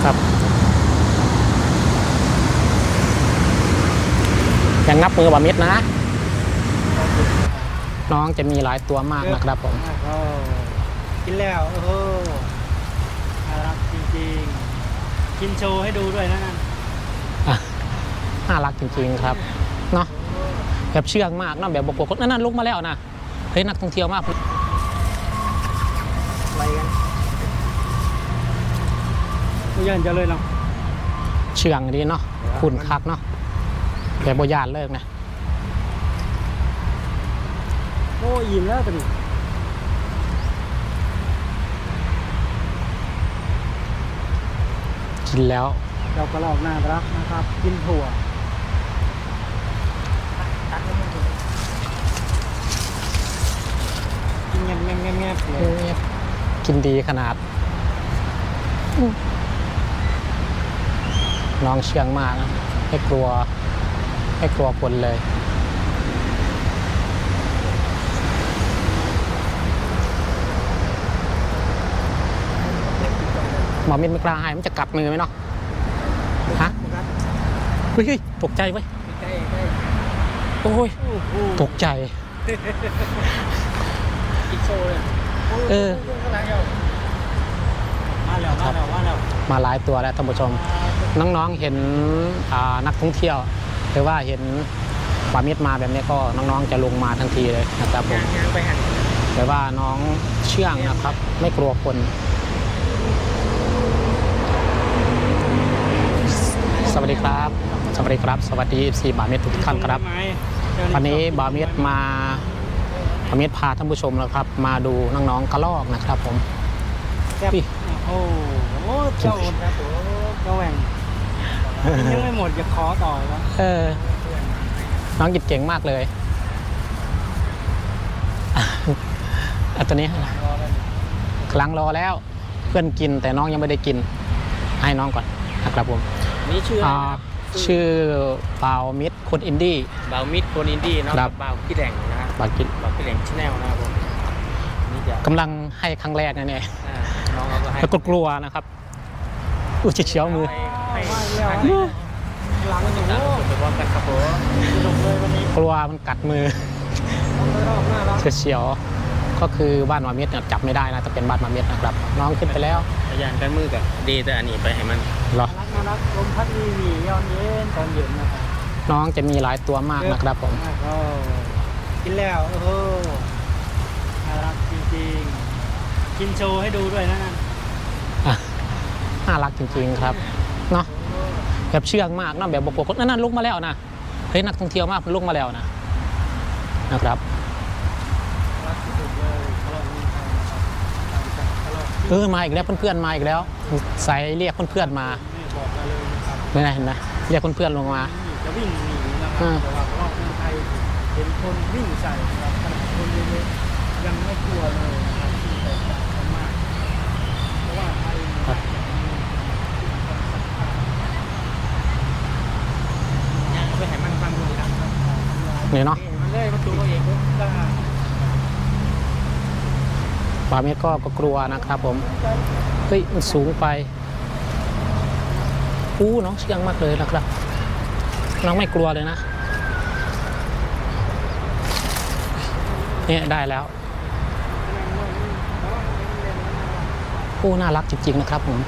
นะครับยังงับมือบามิดนะ น้องจะมีหลายตัวมากนะครับผมโอ้กินแล้วโอ้โหน่ารักจริงๆ กินโชว์ให้ดูด้วยนะนั่นอะน่ารักจริงๆครับเนาะแบบเชื่องมากเนาะแบบบกบกนั่นนั่นลุกมาแล้วนะเฮ้ยนักท่องเที่ยวมาก ผู้ยันจะเลยเนาะเชื่องดีเนาะขุนคักเนาะแบบบยานเลิกนะโอ้ยิ้มแล้วตัวนี้กินแล้วเรากระลอกน่ารักนะครับ กินถั่วกินแงบแงบแงบแงบเลยกินดีขนาด น้องเชื่องมากนะไม่กลัวไม่กลัวคนเลย หมอมินไม่กล้าให้มันจะกัดมือไหมเนาะฮะเฮ้ยเฮ้ยตกใจเว้ยใกล้ใกล้โอ้ยโอ้โหตกใจกินโชว์เลยเออมาแล้วมาแล้วมาแล้วมาหลายตัวแล้วท่านผู้ชม น้องๆเห็นอ่านักท่องเที่ยว หรือว่าเห็นปามิดมาแบบนี้ก็น้องๆจะลงมาทันทีเลยนะครับผมยางยางไปหันแต่ว่าน้องเชื่องนะครับ ไม่กลัวคน สวัสดีครับ สวัสดีครับ สวัสดีสีบามิดทุกท่านครับวันนี้บามิดมาบามิดพาท่านผู้ชมแล้วครับ มาดูน้องๆกระลอกนะครับผมแซ่บพี่โอ้โหเจ้าครับโอ้เจ้าแหว่ง ยังไม่หมดจะขอต่อแล้วเออ น้องหยิบเก่งมากเลยอันตัวนี้กำลังรอแล้ว เพื่อนกินแต่น้องยังไม่ได้กิน ให้น้องก่อนนะครับผมนี่ชื่ออ่าชื่อเปามิดคนอินดี้เบามิดโคนอินดี้เนาะครับเบาพี่แดงนะฮะบากินเบาพี่แดงชแนลนะครับผมนี่จะกำลังให้ครั้งแรกนะเนี่ยอ่าน้องเราก็ให้แล้วก็กลัวนะครับอุ้ยเฉียวมือให้ให้ให้หลังหนูไปพร้อมกันครับผมสนุกเลยวันนี้กลัวมันกัดมือรอบหน้ารักเฉียวๆก็คือบ้านมามิดเนี่ยจับไม่ได้นะแต่เป็นบ้านมามิดนะครับ น้องขึ้นไปแล้วพยานกันมือกับดีแต่อันนี้ไปให้มันเหรอรักน่ารักลมพัดวีวีย้อนเย็นตอนเย็นนะครับน้องจะมีหลายตัวมากนะครับผมโอ้กินแล้วโอ้โหน่ารักจริงๆกินโชว์ให้ดูด้วยนะนั่นอะน่ารักจริงๆครับ เนาะแบบเชื่องมากเนาะแบบบกบกนั่นนั่นลุกมาแล้วนะเฮ้ยนักท่องเที่ยวมากมันลุกมาแล้วนะนะครับรักที่สุดเลยตลอดมีใครนะครับตลอดที่เออมาอีกแล้วเพื่อนๆมาอีกแล้วใส่เรียกเพื่อนๆมานี่บอกมาเลยนะครับไม่ได้เห็นนะเรียกเพื่อนๆลงมาจะวิ่งหนีนะคอ่ารับแต่ว่ารอบเมืองไทยเห็นคนวิ่งใส่นะครับขนาดคนเล็กๆยังไม่กลัวเลยนะครับที่แตกต่างกันมากเพราะว่าไทยเนี่ยยังไปให้มันฟังดูครับ เนี่เนาะเลยประตูเองปาเมฆก็ก็กลัวนะครับผม เฮ้ย มันสูงไป อู้น้องเชื่องมากเลยนะครับ น้องไม่กลัวเลยนะ เนี่ยได้แล้วอู้น่ารักจริงๆนะครับผม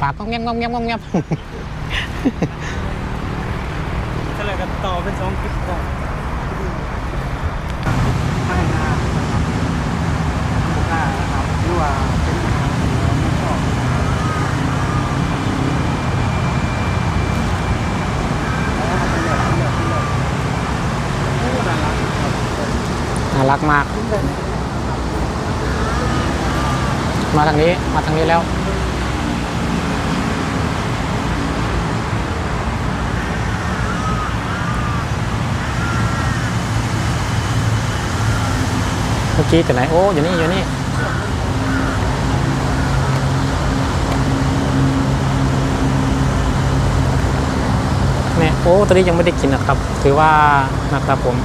ปากก็แง้มงอมแง้มงอมแง้มก็เลยกันต่อเป็นสองคลิปก่อนข้างหน้านะครับข้างหน้านะครับหรือ ว่าเป็นอาหารที่เราไม่ชอบแล้วมันเป็นแบบนี้แบบนี้แบบโอ้น่ารักครับน่ารักมาก มาทางนี้ มาทางนี้แล้วเมื่อกี้แต่ไหน โอ้ อยู่นี่ อยู่นี่ เนี่ย โอ้ตัวนี้ยังไม่ได้กินนะครับ ถือว่านะครับผม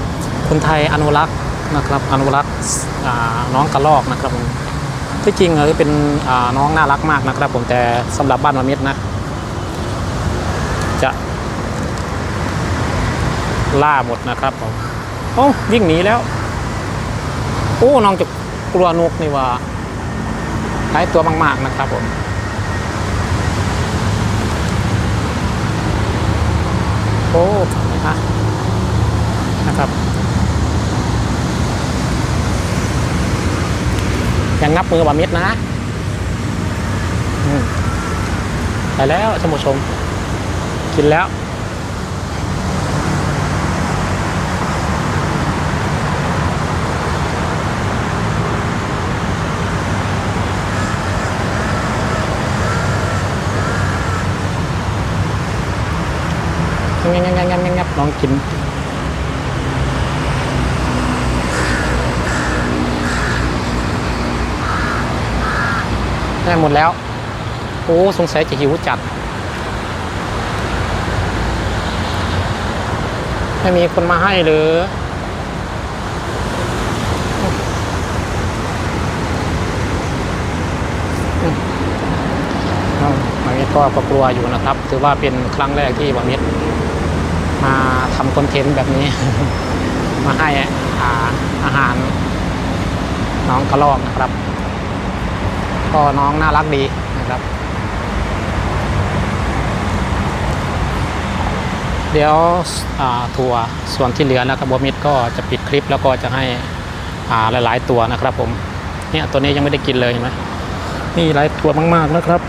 คนไทยอนุรักษ์นะครับอนุรักษ์น้องกระรอกนะครับผมที่จริงเออเป็นน้องน่ารักมากนะครับ ผมแต่สำหรับบ้านมามิดนะจะล่าหมดนะครับผมโอ้วิ่งหนีแล้วโอ้น้องจะกลัวนกนี่ว่าหลายตัวมาก ๆ นะครับผม โอ้นะคะนะครับยังงับมือบาเม็ดนะไปแล้วท่านผู้ชม กินแล้ว งับงับงับงับงับงับลองกินได้หมดแล้ว โอ้ สงสัยจะหิวจัด ไม่มีคนมาให้หรือบางมิตรก็กลัวอยู่นะครับ ถือว่าเป็นครั้งแรกที่บาง มาทำคอนเทนต์แบบนี้ มาให้อาอาหาร น้องกระรอกนะครับ ก็น้องน่ารักดีนะครับ เดี๋ยวอ่วส่วนที่เหลือนะครับบมิตรก็จะปิดคลิปแล้วก็จะให้าหลาย ๆ ตัวนะครับผมเนี่ยตัวนี้ยังไม่ได้กินเลยเห็นไหมนี่หลายตัวมาก ๆ นะครับ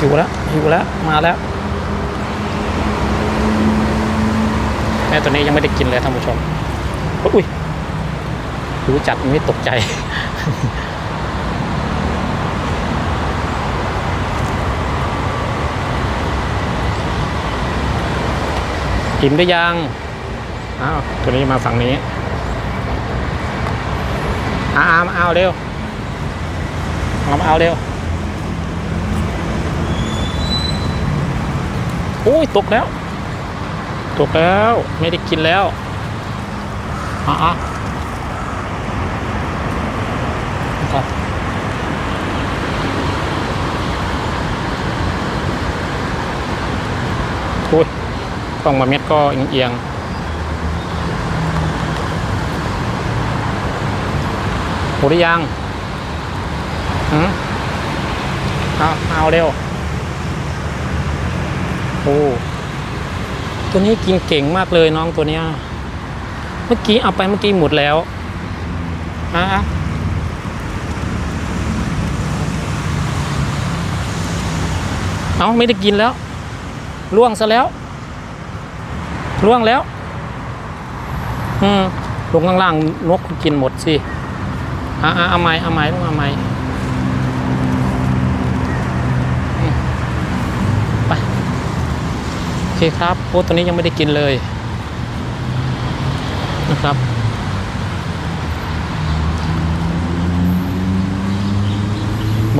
หิวแล้วหิวแล้วมาแล้วแม่ตัวนี้ยังไม่ได้กินเลยท่านผู้ชมอุ้ยหิวจัดไม่ตกใจอิ่มได้ยัง อ้าว ตัวนี้มาฝั่งนี้อาอามาเอาเร็ว เอามาเอาเร็ว โอ้ยตกแล้ว ตกแล้ว ไม่ได้กินแล้วอะอะครับโอ้ยกล้องมาเม็ดก็เอียงๆหมดหรือยังหืมเอาเอาเร็ว โอ้ตัวนี้กินเก่งมากเลยน้องตัวเนี้ยเมื่อกี้เอาไปเมื่อกี้หมดแล้วอะเอาไม่ได้กินแล้วล่วงซะแล้วล่วงแล้ว อืมลงข้างล่างนกกินหมดสิอะอะเอาไม้เอาไม้ต้องเอาไม้ โอ เคครับโอ้ตัวนี้ยังไม่ได้กินเลยนะครับ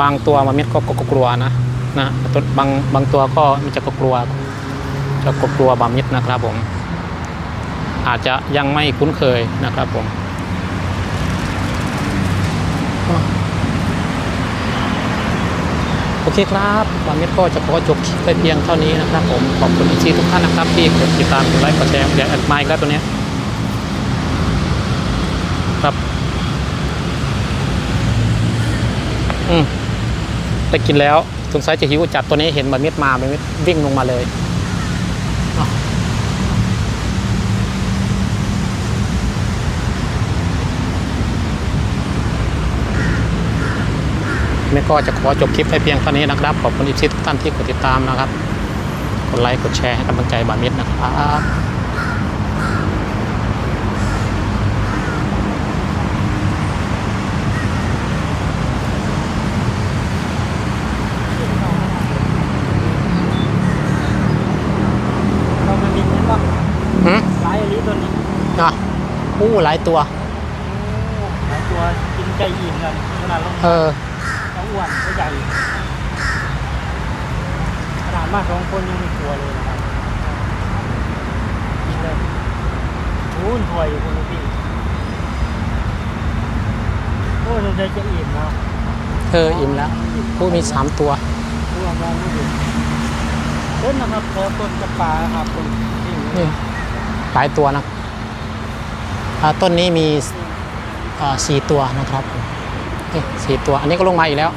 บางตัวมันมิดก็กกกลัวนะนะตัวบางบางตัวก็มันจะกกลัว จะกกลัวบามิดนะครับผม อาจจะยังไม่คุ้นเคยนะครับผม โอเคครับวันนี้ก็จะขอจบคลิปไปเพียงเท่านี้นะครับผม ขอบคุณอีกทีทุกท่านนะครับ ที่กดติดตามกดไลค์กดแชร์เดี๋ยวแอดไมค์แล้วตัวเนี้ยครับ อืมได้กินแล้วสงสัยจะหิวจัดตัวนี้เห็นมันมิดมาบะมิดวิ่งลงมาเลยอ้าวแม่ ก็จะขอจบคลิปไปเพียงเท่านี้นะครับ ขอบคุณอีกทีทุกท่านที่กดติดตามนะครับ กดไลค์กดแชร์ให้กำลังใจบามิดนะครับเรามันดินนั่นปะหืมร้ายอันนี้ตัวนี้อะอู้หลายตัว หลายตัวกินไก่อิ่มกันขนาดลงเออเขา อ้วนตัวใหญ่ขนาดมาสองคนยังไม่กลัวเลยนะครับกินเลยหูนถอยอยู่คุณพี่โอ้สงใจจะอิ่มเนาะเธออิ่มแล้วผู้มีสามตัวร่วมมองไม่หยุดต้นนะครับขอต้นกระปาครับคุณนี่หลายตัวนะต้นนี้มีสี่ตัวนะครับ นี่สี่ตัว อันนี้ก็ลงมาอีกแล้ว